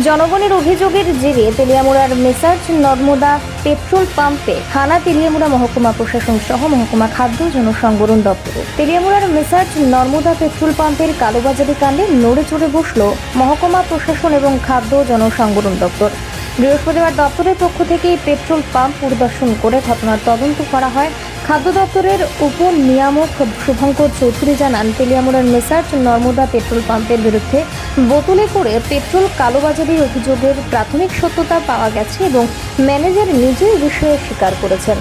জনগণের অভিযোগের জেরে তেলিয়ামুড়ার মেসার্জ নর্মদা পেট্রোল পাম্পে থানা তেলিয়ামুড়া মহকুমা প্রশাসন সহ মহকুমা খাদ্য জনসংবরণ দপ্তর। তেলিয়ামুড়ার মেসার্জ নর্মদা পেট্রোল পাম্পের কালোবাজারি কাণ্ডে নড়ে চড়ে বসল মহকুমা প্রশাসন এবং খাদ্য জনসংবরণ দপ্তর। বৃহস্পতিবার দপ্তরের পক্ষ থেকে পেট্রোল পাম্প পরিদর্শন করে ঘটনার তদন্ত করা হয়। খাদ্য দপ্তরের উপ নিয়ামক শুভঙ্কর চৌধুরী জানান, তেলিয়ামুড়ার মেসার্চ নর্মদা পেট্রোল পাম্পের বিরুদ্ধে বোতলে করে পেট্রোল কালোবাজারির অভিযোগের প্রাথমিক সত্যতা পাওয়া গেছে এবং ম্যানেজার নিজেই বিষয়ে স্বীকার করেছেন।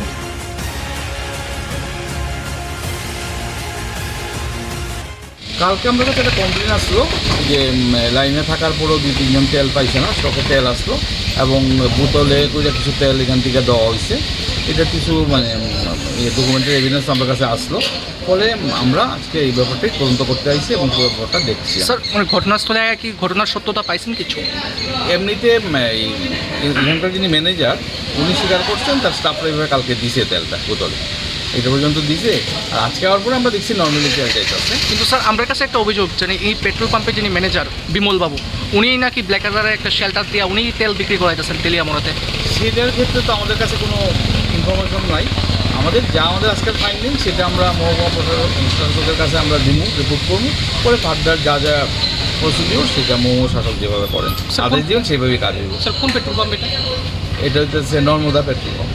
কালকে আমাদের কাছে একটা কমপ্লেন আসলো যে লাইনে থাকার পরেও দুই তিনজন তেল পাইছে না স্টকে তেল আসলো। এবং বোতলে করে কিছু তেল এখান থেকে দেওয়া হয়েছে এটা কিছু মানে ডকুমেন্টারি এভিডেন্স আমার কাছে আসলো। ফলে আমরা আজকে এই ব্যাপারটি তদন্ত করতে আইছি এবং পুরো ব্যাপারটা দেখছি। স্যার মানে ঘটনাস্থলে কি ঘটনার সত্যতা পাইছেন কিছু? এমনিতে এখানকার যিনি ম্যানেজার উনি স্বীকার করছেন তার স্টাফরা এইভাবে কালকে দিছে তেলটা বোতলে। এটা পর্যন্ত দিছে। আর আজকে হওয়ার পরে আমরা দেখছি নর্মালি তেল যাইতেছে কিন্তু স্যার আমার কাছে একটা অভিযোগ যে এই পেট্রোল পাম্পের যিনি ম্যানেজার বিমল বাবু উনি নাকি ব্ল্যাক কালারের একটা শেল্টার দিয়ে উনি তেল বিক্রি করাইতেছেন তেলিয়ামোড়াতে। সেটার ক্ষেত্রে তো আমাদের কাছে কোনো ইনফরমেশন নাই। আমাদের যা আমাদের আজকের ফাইন্ডিং সেটা আমরা মহকুমা প্রশাসক শাসকের কাছে আমরা দিব রিপোর্ট করব পরে ফার্দার যা যা প্রসিডিওর সেটা মহকুমা শাসক যেভাবে করেন আদেশ দিবেন সেভাবেই কাজ হইব। স্যার কোন পেট্রোল পাম্প এটা? এটা হচ্ছে নর্মদা পেট্রোল পাম্প